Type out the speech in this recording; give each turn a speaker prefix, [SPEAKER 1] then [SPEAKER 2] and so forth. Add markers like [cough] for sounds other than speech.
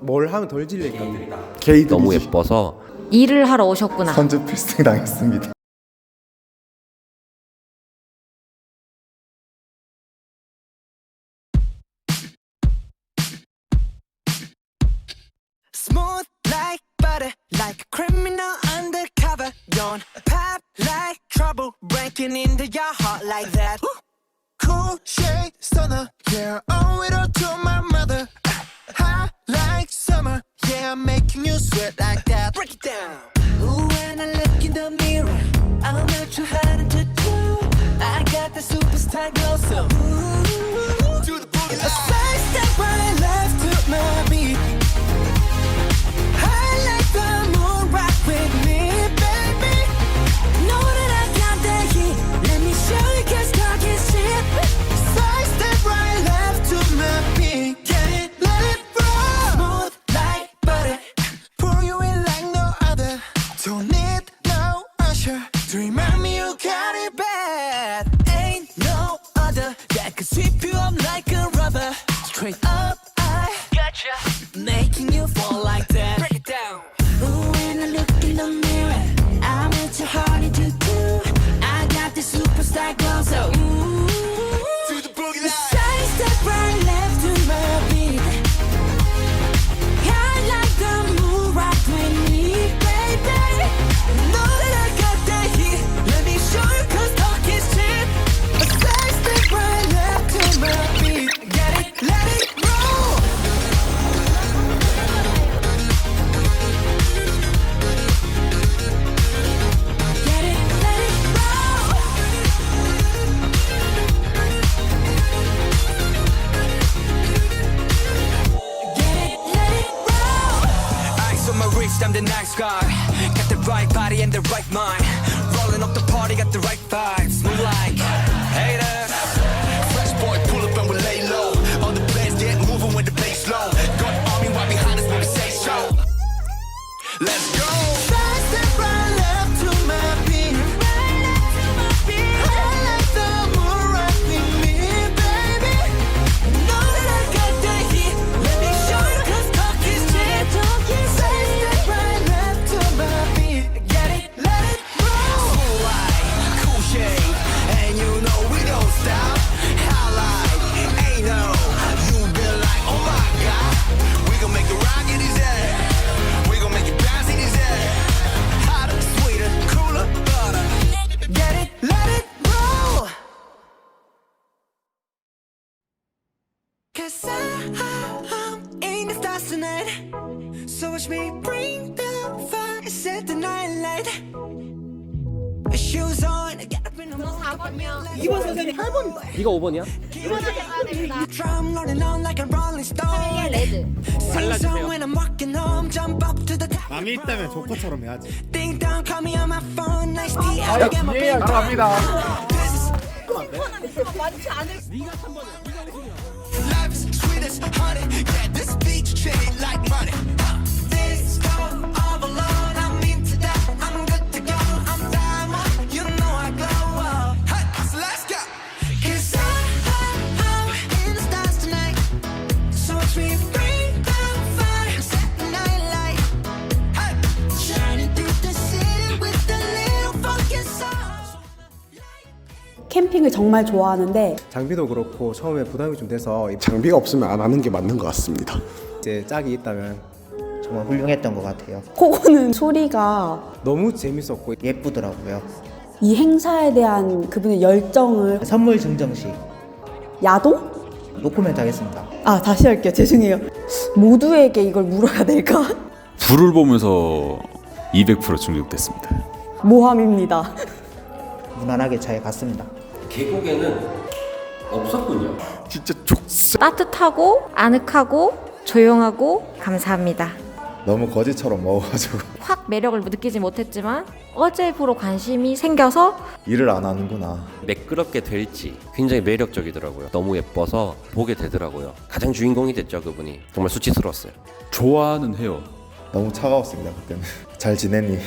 [SPEAKER 1] 뭘 하면 덜 질릴까?
[SPEAKER 2] 게이들이
[SPEAKER 3] 너무 예뻐서
[SPEAKER 4] 일을 하러 오셨구나.
[SPEAKER 2] 선제 필승 당했습니다.
[SPEAKER 5] Smooth like butter, like a criminal undercover. Don't pop like trouble, breaking into your heart like that. Cool shade stunner, yeah, owe it all to my mother. The superstar glow, so do the boogie. A side step right left to my beat. The with me, baby. Know that I got heat. Let me show you. Side step right left to my beat. Get it, let it roll. Smooth like butter. Pour you in like no other. Don't need no usher to remind me you got it bad harder. Yeah, I can sweep you up like a rubber. Straight up, I got gotcha. you.
[SPEAKER 6] On my wrist, I'm the nice guy. Got the right body and the right mind. Rolling up the party, got the right vibes. Move
[SPEAKER 5] Cause I'm in the stars tonight. So watch me bring the fire, set the night light. Shoes on, get up in the morning.
[SPEAKER 7] 2번 선생님 8번
[SPEAKER 3] 네가 5번이야?
[SPEAKER 5] Drum rolling on like a rolling stone.
[SPEAKER 4] 레드.
[SPEAKER 5] Sing song when I'm walking home, jump up to the top.
[SPEAKER 1] 남이 있다면 조커처럼 해야지.
[SPEAKER 5] Ding dong, call me on my phone, nice tea. I get my
[SPEAKER 2] 예, 감사합니다.
[SPEAKER 6] Life is sweet as honey. Yeah, this beach chain like money.
[SPEAKER 7] 캠핑을 정말 좋아하는데
[SPEAKER 1] 장비도 그렇고 처음에 부담이 좀 돼서
[SPEAKER 2] 장비가 없으면 안 하는 게 맞는 것 같습니다.
[SPEAKER 1] 이제 짝이 있다면
[SPEAKER 8] 정말 훌륭했던 것 같아요.
[SPEAKER 7] 코고는 소리가
[SPEAKER 1] 너무 재밌었고
[SPEAKER 8] 예쁘더라고요.
[SPEAKER 7] 이 행사에 대한 그분의 열정을
[SPEAKER 8] 선물 증정식
[SPEAKER 7] 야동?
[SPEAKER 8] 노코멘트 하겠습니다.
[SPEAKER 7] 아 다시 할게요 죄송해요 모두에게 이걸 물어야 될까?
[SPEAKER 9] 불을 보면서 200% 중독됐습니다.
[SPEAKER 7] 모함입니다
[SPEAKER 8] 무난하게 잘 갔습니다.
[SPEAKER 3] 계곡에는 없었군요.
[SPEAKER 2] 진짜 족쇄.
[SPEAKER 4] 따뜻하고 아늑하고 조용하고 감사합니다.
[SPEAKER 2] 너무 거지처럼 먹어가지고 [laughs]
[SPEAKER 4] 확 매력을 느끼지 못했지만 어제부로 관심이 생겨서
[SPEAKER 2] 일을 안 하는구나.
[SPEAKER 3] 매끄럽게 될지 굉장히 매력적이더라고요. 너무 예뻐서 보게 되더라고요. 가장 주인공이 됐죠 그분이. 정말 수치스러웠어요.
[SPEAKER 9] 좋아는 해요.
[SPEAKER 2] 너무 차가웠습니다 그때는. [laughs] 잘 지내니?